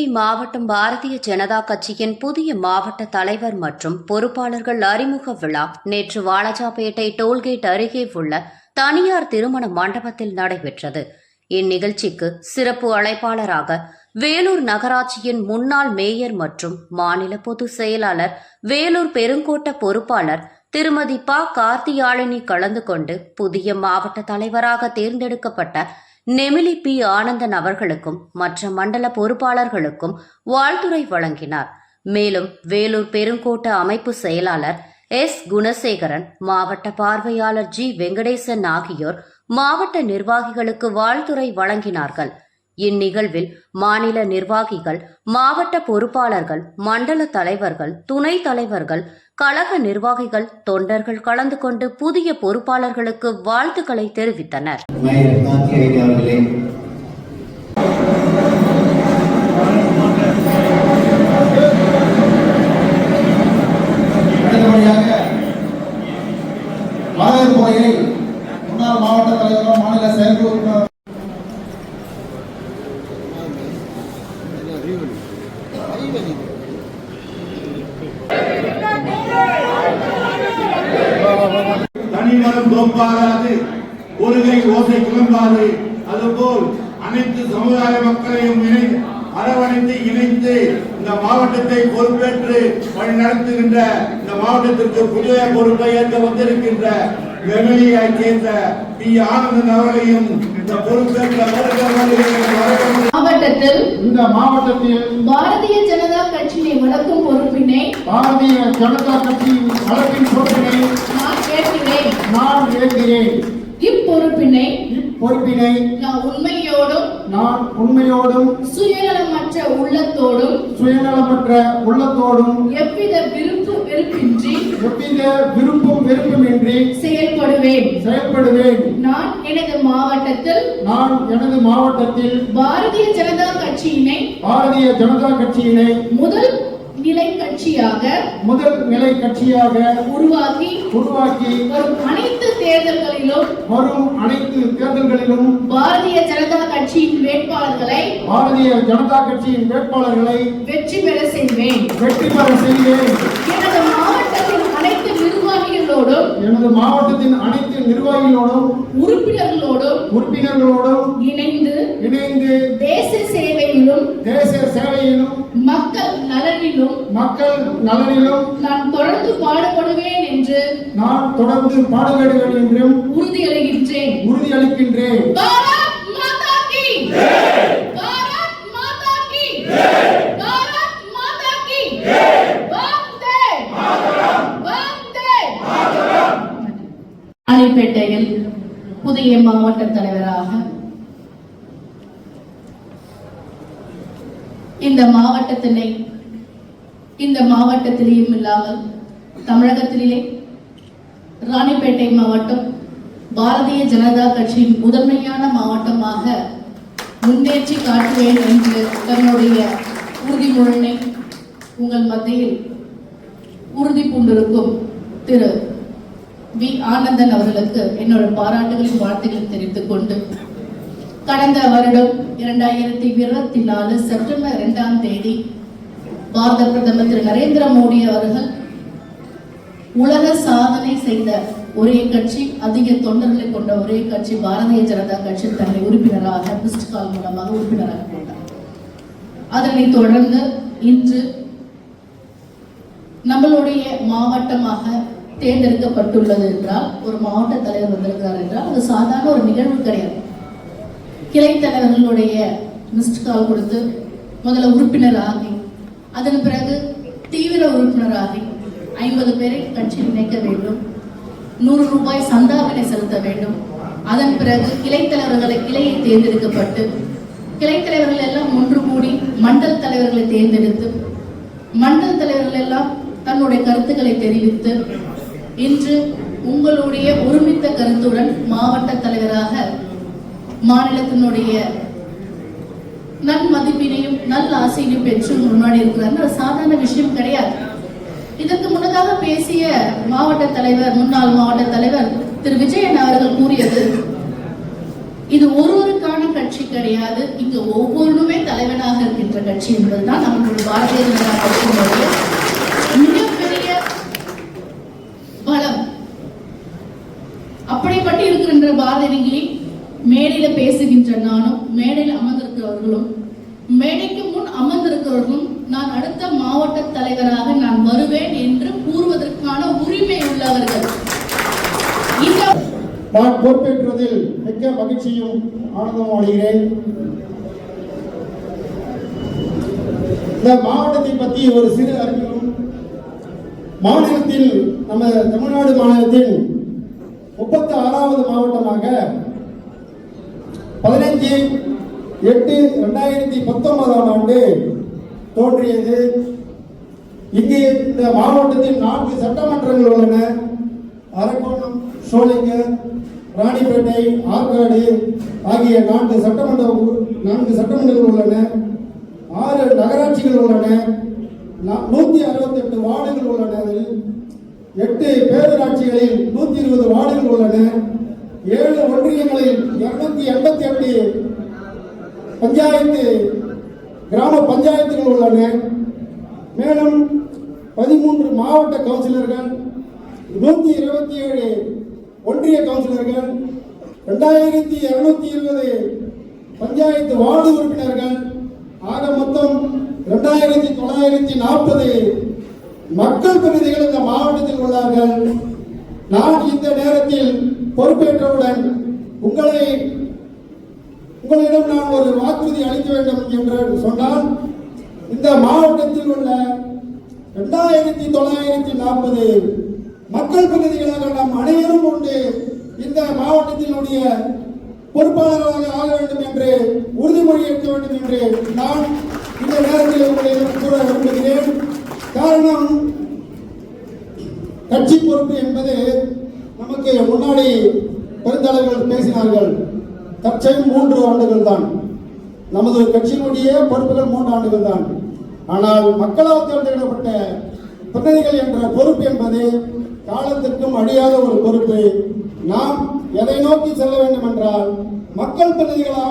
ராணிப்பேட்டை மாவட்டம் பாரதிய ஜனதா கட்சியின் புதிய மாவட்ட தலைவர் மற்றும் பொறுப்பாளர்கள் அறிமுக விழா நேற்று வாலாஜாபேட்டை டோல்கேட் அருகே உள்ள தனியார் திருமண மண்டபத்தில் நடைபெற்றது. இந்நிகழ்ச்சிக்கு சிறப்பு அழைப்பாளராக வேலூர் நகராட்சியின் முன்னாள் மேயர் மற்றும் மாநில பொதுச் செயலாளர் வேலூர் பெருங்கோட்ட பொறுப்பாளர் திருமதி ப. கார்த்தியாழினி கலந்து கொண்டு புதிய மாவட்ட தலைவராக தேர்ந்தெடுக்கப்பட்ட நெமிலி பி. ஆனந்தன் அவர்களுக்கும் மற்ற மண்டல பொறுப்பாளர்களுக்கும் வாழ்த்துரை வழங்கினார். மேலும் வேலூர் பெருங்கோட்ட அமைப்பு செயலாளர் எஸ். குணசேகரன் மாவட்ட பார்வையாளர் ஜி. வெங்கடேசன் ஆகியோர் மாவட்ட நிர்வாகிகளுக்கு வாழ்த்துரை வழங்கினார்கள். இந்நிகழ்வில் மாநில நிர்வாகிகள் மாவட்ட பொறுப்பாளர்கள் மண்டல தலைவர்கள் துணைத் தலைவர்கள் கழக நிர்வாகிகள் தொண்டர்கள் கலந்து கொண்டு புதிய பொறுப்பாளர்களுக்கு வாழ்த்துக்களை தெரிவித்தனர். மாவட்ட தலைவரும் மாநில செயற்குழு உறுப்பினர் தனிமரம் தோப்பாகாது ஒருகை ஓசை கிளம்பாது அதுபோல் அனைத்து சமுதாய மக்களையும் இணை அரவணைத்து இணைத்து இந்த மாவட்டத்தை பொறுப்பேற்று வழி நடத்துகின்ற இந்த மாவட்டத்திற்கு புதிய பொறுப்பை ஏற்க வந்திருக்கின்ற வெகுளியைச் சேர்ந்த பி. ஆனந்தன் அவர்களையும் இந்த பொறுப்பேற்ற மாவட்டத்தில் இந்த மாவட்டத்தில் பாரதிய ஜனதா கட்சியை வளர்க்கும் பொறுப்பினை பாரதிய ஜனதா கட்சியின் வழக்கின் பொறுப்பினை ஏற்கிறேன் இப்பொறுப்பினை இப்பொறுப்பினை நான் உண்மையோடும் நான் உண்மையோடும் சுயநலமற்ற உள்ளத்தோடும் சுயநலமற்ற உள்ளத்தோடும் எவ்வித விருப்பு வெறுப்பின்றி எவ்வித விருப்பம் வெறுப்புமின்றி செயல்படுவேன். செயல்படுவேன். நான் எனது மாவட்டத்தில் நான் எனது மாவட்டத்தில் பாரதிய ஜனதா கட்சியினை பாரதிய ஜனதா கட்சியினை முதல் நிலை கட்சியாக முதல் நிலை கட்சியாக உருவாக்கி உருவாக்கி வரும் அனைத்து தேர்தல்களிலும் வரும் அனைத்து தேர்தல்களிலும் பாரதிய ஜனதா கட்சியின் வேட்பாளர்களை பாரதிய ஜனதா கட்சியின் வேட்பாளர்களை வெற்றி பெற செய்வேன். வெற்றி பெற செய்வேன். எனது நிர்வாகிகளோடும் எனது மாவட்டத்தின் அனைத்து நிர்வாகிகளோடும் உறுப்பினர்களோடும் உறுப்பினர்களோடும் இணைந்து இணைந்து தேச சேவையிலும் தேச சேவையிலும் மக்கள் நலனிலும் மக்கள் நலனிலும் நான் தொடர்ந்து பாடுபடுவேன் என்று நான் தொடர்ந்து பாடுபடுவேன் என்றும் உறுதியளிக்கின்றேன். உறுதியளிக்கின்றேன். அணிப்பேட்டையில் புதிய மாவட்ட தலைவராக. இந்த மாவட்டத்தினை இந்த மாவட்டத்திலேயும் இல்லாமல் தமிழகத்திலே ராணிப்பேட்டை மாவட்டம் பாரதிய ஜனதா கட்சியின் முதன்மையான மாவட்டமாக முன்னேற்றி காட்டுவேன் என்று தன்னுடைய உறுதிமொழினை உங்கள் மத்தியில் உறுதி பூண்டிருக்கும் திரு வி. ஆனந்தன் அவர்களுக்கு என்னோட பாராட்டுகளின் வாழ்த்துக்களை தெரிவித்துக் கொண்டு கடந்த வருடம் இரண்டாயிரத்தி இருபத்தி நாலு செப்டம்பர் இரண்டாம் தேதி பாரத பிரதமர் திரு. நரேந்திர மோடி அவர்கள் உலக சாதனை செய்த ஒரே கட்சி அதிக தொண்டர்களை கொண்ட ஒரே கட்சி பாரதிய ஜனதா கட்சி தன்னை உறுப்பினராக மிஸ்ட் கால் மூலமாக உறுப்பினராக கொண்டார். அதனைத் தொடர்ந்து இன்று நம்மளுடைய மாவட்டமாக தேர்ந்தெடுக்கப்பட்டுள்ளது என்றால் ஒரு மாவட்ட தலைவர் வந்திருக்கிறார் என்றால் அது சாதாரண ஒரு நிகழ்வு கிடையாது. கிளை தலைவர்களுடைய மிஸ்ட் கால் கொடுத்து முதல்ல உறுப்பினர் ஆகி அதன் பிறகு தீவிர உறுப்பினர் ஆகி ஐம்பது பேரை கட்சியில் இணைக்க வேண்டும் நூறு ரூபாய் சந்தாவினை செலுத்த வேண்டும். அதன் பிறகு கிளை தலைவர்களை கிளையை தேர்ந்தெடுக்கப்பட்டு கிளை தலைவர்கள் எல்லாம் ஒன்று கூடி மண்டல் தலைவர்களை தேர்ந்தெடுத்து மண்டல் தலைவர்கள் எல்லாம் தன்னுடைய கருத்துக்களை தெரிவித்து இன்று உங்களுடைய ஒருமித்த கருத்துடன் மாவட்ட தலைவராக மாநிலத்தினுடைய நன்மதிப்பினையும் நல்ல ஆசையினையும் பெற்று முன்னாடி இருக்கிறார். அது சாதாரண விஷயம் கிடையாது. இதற்கு முன்னதாக பேசிய மாவட்ட தலைவர் முன்னாள் மாவட்ட தலைவர் திரு. விஜயன் அவர்கள் கூறியது இது ஒருவருக்கான கட்சி கிடையாது. இங்க ஒவ்வொன்றுமே தலைவனாக இருக்கின்ற கட்சி என்பதுதான் நம்மளுடைய பாரதிய ஜனதா கட்சியினுடைய இருக்கின்ற மேடையில பேசுகின்ற நானும் மேடையில் அமர்ந்திருக்கிறவர்களும் மேடைக்கு முன் அமர்ந்திருக்கிறவர்களும் நான் அடுத்த மாவட்ட தலைவராக நான் வருவேன் என்று கூறுவதற்கான உரிமை உள்ளவர்கள். நான் பொறுப்பேற்றதில் மிக்க மகிழ்ச்சியும் ஆனந்தமும் அடைகிறேன். இந்த மாவட்டத்தை பற்றி ஒரு சிறு அறிவிக்கும் மாநிலத்தில் நம்ம தமிழ்நாடு மாநிலத்தின் முப்பத்தி ஆறாவது மாவட்டமாக பதினைஞ்சு எட்டு ரெண்டாயிரத்தி பத்தொன்பதாம் ஆண்டு தோன்றியது. இங்கு இந்த மாவட்டத்தில் நான்கு சட்டமன்றங்கள் உள்ளன. அரக்கோணம் சோளிங்கர் ராணிப்பேட்டை ஆற்காடு ஆகிய நான்கு சட்டமன்ற நான்கு சட்டமன்றங்கள் உள்ளன. ஆறு நகராட்சிகள் உள்ளன. நா- நூத்தி அறுபத்தெட்டு வார்டுகள் உள்ளன அதில். எட்டு பேரூராட்சிகளில் நூத்தி இருபது வார்டுகள் உள்ளன. ஏழு ஒன்றியங்களில் இருநூத்தி எண்பத்தி எட்டு பஞ்சாயத்து கிராம பஞ்சாயத்துகள் உள்ளன. மேலும் பதிமூன்று மாவட்ட கவுன்சிலர்கள் நூத்தி இருபத்தி ஏழு ஒன்றிய கவுன்சிலர்கள் ரெண்டாயிரத்தி இருநூத்தி இருபது பஞ்சாயத்து வார்டு உறுப்பினர்கள் ஆக மொத்தம் ரெண்டாயிரத்தி தொள்ளாயிரத்தி நாற்பது மக்கள் பிரதிகள் இந்த மாவட்டத்தில் உள்ளார்கள். நான் இந்த நேரத்தில் பொறுப்பேற்றவுடன் உங்களை உங்களிடம் நான் ஒரு வாக்குறுதி அளிக்க வேண்டும் என்று சொன்னால் இந்த மாவட்டத்தில் உள்ள இரண்டாயிரத்தி தொள்ளாயிரத்தி நாற்பது மக்கள் பிரதிகளாக நாம் அனைவரும் உண்டு இந்த மாவட்டத்தினுடைய பொறுப்பாளராக ஆக வேண்டும் என்று உறுதிமொழி எடுக்க வேண்டும் என்று நான் இந்த நேரத்தில் உங்களிடம் கூற விரும்புகிறேன். காரணம் கட்சி பொறுப்பு என்பது நமக்கு முன்னாடி பெருந்தலைவர்கள் பேசினார்கள் தற்செயல் மூன்று ஆண்டுகள் தான் நமது கட்சியினுடைய பொறுப்புகள் மூன்று ஆண்டுகள் தான் ஆனால் மக்களால் தேர்ந்தெடுக்கப்பட்ட பிரதிநிதிகள் என்ற பொறுப்பு என்பது காலத்திற்கும் அழியாத ஒரு பொறுப்பு. நாம் எதை நோக்கி செல்ல வேண்டும் என்றால் மக்கள் பிரதிநிதிகளாக